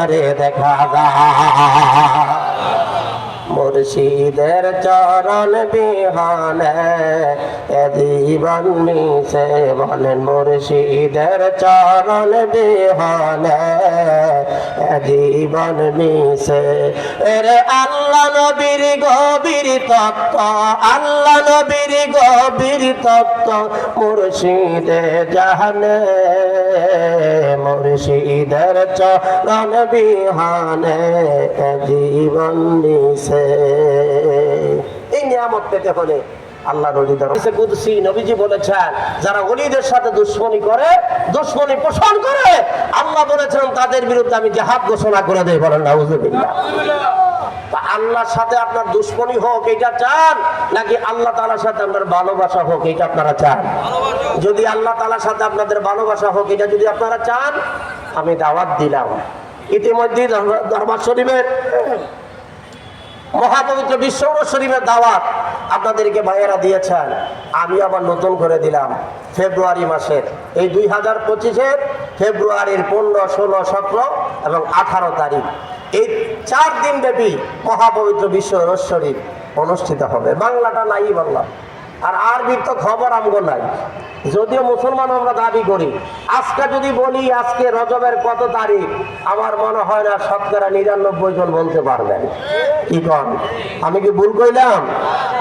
আরে দেখা যায়। মুর্শিদের চরণ বিহানে জীবন মিশে বলেন মুর্শিদের চরণ বিহানে জীবন মিশে। এরে আল্লাহ নবীর গভীর তত্ত্ব, আল্লাহ নবীর গভীর তত্ত্ব মুর্শিদে জাহানে, মুর্শিদের চরণ বিহানে জীবন মিশে। এই নিয়ামত পেতে হলে আল্লাহ কুদসি নবীজি বলেছেন, যারা ওলিদের সাথে দুশ্মনী করে, দুশ্মনী পোষণ করে, আল্লাহ বলেছেন, তাদের বিরুদ্ধে আমি জাহাদ ঘোষণা করে দেই বলেন আল্লাহর সাথে আপনার দুশ্মনী হোক এটা চান, নাকি আল্লাহ তাআলার সাথে আপনার ভালোবাসা হোক এটা আপনারা চান? যদি আল্লাহ তাআলার সাথে আপনাদের ভালোবাসা হোক এটা যদি আপনারা চান, আমি দাওয়াত দিলাম। ইতিমধ্যে দরবার শরীফের মহাপবিত্র বিশ্ব শরীফের দাওয়াত আপনাদেরকে ভাইয়েরা দিয়েছেন। আমি আবার নতুন করে দিলাম। ফেব্রুয়ারি মাসের। এই দুই হাজার পঁচিশের ফেব্রুয়ারির পনেরো, ষোলো, সতেরো এবং আঠারো তারিখ। এই চার দিন ব্যাপী মহাপবিত্র বিশ্ব শরীফ অনুষ্ঠিত হবে। বাংলাটা নাই বললাম। আর আরবির তো খবর আমগো নাই। যদিও মুসলমান আমরা দাবি করি আজকে যদি বলি আজকে রজবের কত তারিখ, আমার মনে হয় না শতকরা নিরানব্বই জন বলতে পারবেন। কি কন? আমি কি ভুল কইলাম?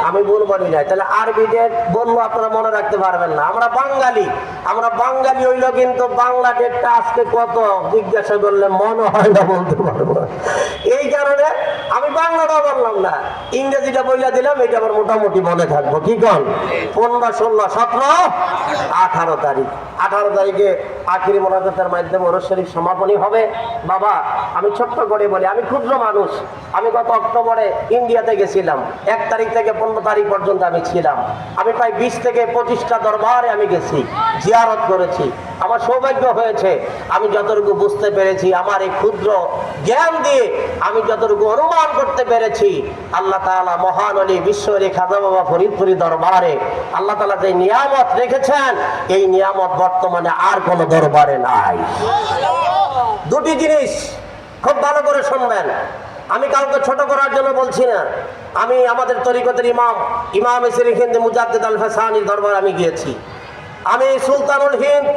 আমি ভুল বলি নাই। তাহলে আরবি ডেট বলব, আপনারা মনে রাখতে পারবেন না। আমরা বাঙালি। আমরা বাঙালি হইল কিন্তু বাংলা ডেটটা আজকে কত? জিজ্ঞাসা করলে মনে হয় না বলতে পারব এই কারণে আমি বাংলাটা বললাম না। ইংরেজিটা বইলা দিলাম, এটা আমার মোটামুটি মনে থাকব। কি কন? পনেরো, ষোলো, সতেরো, আঠারো তারিখ। আঠারো তারিখে আখিরি মোনাজাতের মাধ্যমে ওরস শরীফ সমাপনী হবে। বাবা, আমি ছোট্ট করে বলি, আমি ক্ষুদ্র মানুষ। আমি গত অক্টোবরে ইন্ডিয়াতে গেছিলাম। এক তারিখ থেকে পনেরো তারিখ পর্যন্ত আমি ছিলাম। আমি প্রায় বিশ থেকে পঁচিশটা দরবারে আমি গেছি, জিয়ারত করেছি। আমার সৌভাগ্য হয়েছে, আমি যতটুকু বুঝতে পেরেছি, আমার এই ক্ষুদ্র জ্ঞান দিয়ে আমি যতটুকু অনুমান করতে পেরেছি, আল্লাহ তালা মহান অলি বিশ্বরে খাজা বাবা ফরিদপুরি দরবারে আল্লাহ তালা যে নিয়ামত রেখেছেন, এই নিয়ামত বর্তমানে আর কোনো দরবারে নাই। দুটি জিনিস খুব ভালো করে শুনবেন। আমি কাউকে ছোট করার জন্য বলছি না। আমি আমাদের তরিকতের ইমাম ইমাম হিন্দ মুজাদ্দিদ আল ফাসানির দরবার আমি গিয়েছি। আমি সুলতানুল হিন্দ,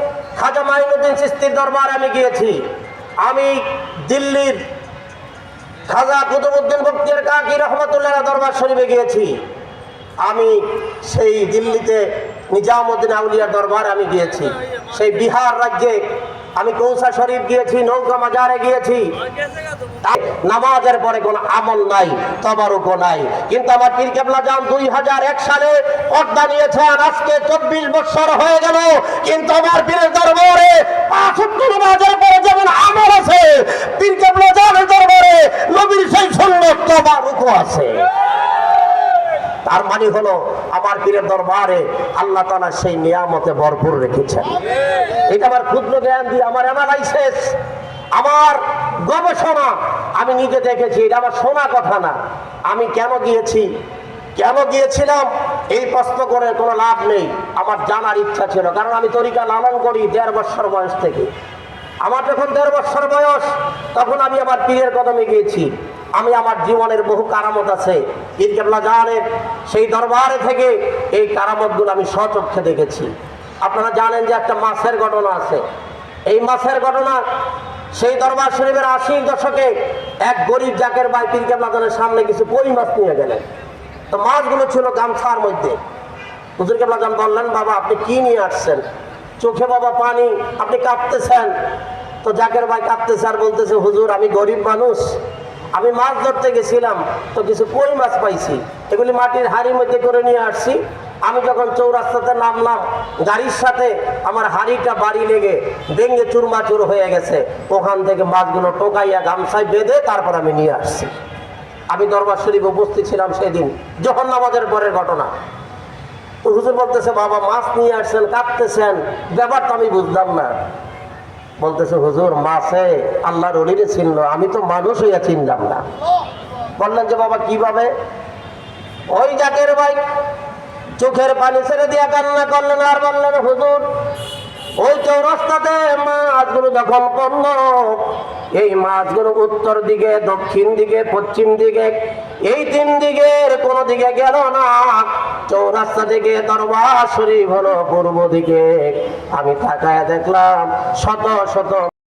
খাজা মাইনুদ্দিন সিস্তির দরবার আমি গিয়েছি। আমি দিল্লির খাজা কুতুবুদ্দিন বক্তিয়ার কাকি রহমতুল্লাহ দরবার শরীফে গিয়েছি। আমি সেই দিল্লিতে নিজামুদ্দিন আউলিয়ার দরবার আমি গিয়েছি। সেই বিহার রাজ্যে আমি কৌসা শরীফ গিয়েছি, নৌকা মাজারে গিয়েছি। নামাজের পরে আমল নাই নাই। কিন্তু আমার যান দুই হাজার এক সালে পর্দা নিয়েছেন, আজকে চব্বিশ বছর হয়ে গেল। কিন্তু আমার পীরের দরবারে পাঁচত্ব নামাজের পরে যেমন আমল আছে, পীর কেবলা জানের দরবারে নবীর সেই সুন্নত তবারুকও আছে। তার মানে হলো আমার পীরের দরবারে আল্লাহ তালা সেই নিয়ামতে ভরপুর রেখেছেন। এটা আমার ক্ষুদ্র জ্ঞান দিয়ে আমার অ্যানালাইসিস আমার গবেষণা আমি নিজে দেখেছি এটা আমার শোনা কথা না। আমি কেন গিয়েছি? কেন গিয়েছিলাম? এই প্রশ্ন করে কোনো লাভ নেই। আমার জানার ইচ্ছা ছিল কারণ আমি তরিকা লালন করি দেড় বছর বয়স থেকে। আমার যখন দেড় বছর বয়স তখন আমি আমার পীরের কদমে গিয়েছি। আমি আমার জীবনের বহু কারামত আছে। পীর সেই দরবারে থেকে এই কারামতগুলো আমি স্বচক্ষে দেখেছি। আপনারা জানেন যে একটা মাছের ঘটনা আছে। এই মাছের ঘটনা সেই দরবার শরীফের আশির দশকে এক গরিব জাকের ভাই পীর কেবলা জাহানের সামনে কিছু কই মাছ নিয়ে গেলেন। তো মাছগুলো ছিল গামছার মধ্যে। হুজুর কেবলা জান বললেন, বাবা, আপনি কি নিয়ে আসছেন? চোখে বাবা পানি, আপনি কাঁপতেছেন? তো জাকের ভাই কাঁপতেছে আর বলতেছে, হুজুর, আমি গরিব মানুষ। আমি মাছ ধরতে গেছিলাম, তো কিছু কই মাছ পাইছি। এগুলি মাটির হাড়ির মধ্যে করে নিয়ে আসছি। আমি যখন চৌরাস্তাতে নামলাম, গাড়ির সাথে আমার হাড়িটা বাড়ি লেগে ভেঙে চুরমাচুর হয়ে গেছে। ওখান থেকে মাছগুলো টোকাইয়া গামছায় বেঁধে তারপর আমি নিয়ে আসছি। আমি দরবার শরীফ উপস্থিত ছিলাম সেদিন, যখন নামাজের পরের ঘটনা। তো হুজুর বলতেছে, বাবা, মাছ নিয়ে আসছেন কাটতেছেন ব্যাপারটা আমি বুঝলাম না। বলতেছে, হুজুর মাছে আল্লাহর অলিরে চিনল আমি তো মানুষ হইয়া চিনলাম না। বললেন যে, বাবা, কীভাবে? ওই জাতের ভাই চোখের পানি ছেড়ে দিয়া কান্না করলেন আর বললেন, হুজুর, ওই চৌরাস্তাতে মাছগুলো যখন পড়ল, এই মাছগুলো উত্তর দিকে, দক্ষিণ দিকে, পশ্চিম দিকে এই তিন দিকের কোন দিকে গেল না। চৌরাস্তা থেকে দরবার শরীফ হলো পূর্ব দিকে। আমি তাকায় দেখলাম শত শত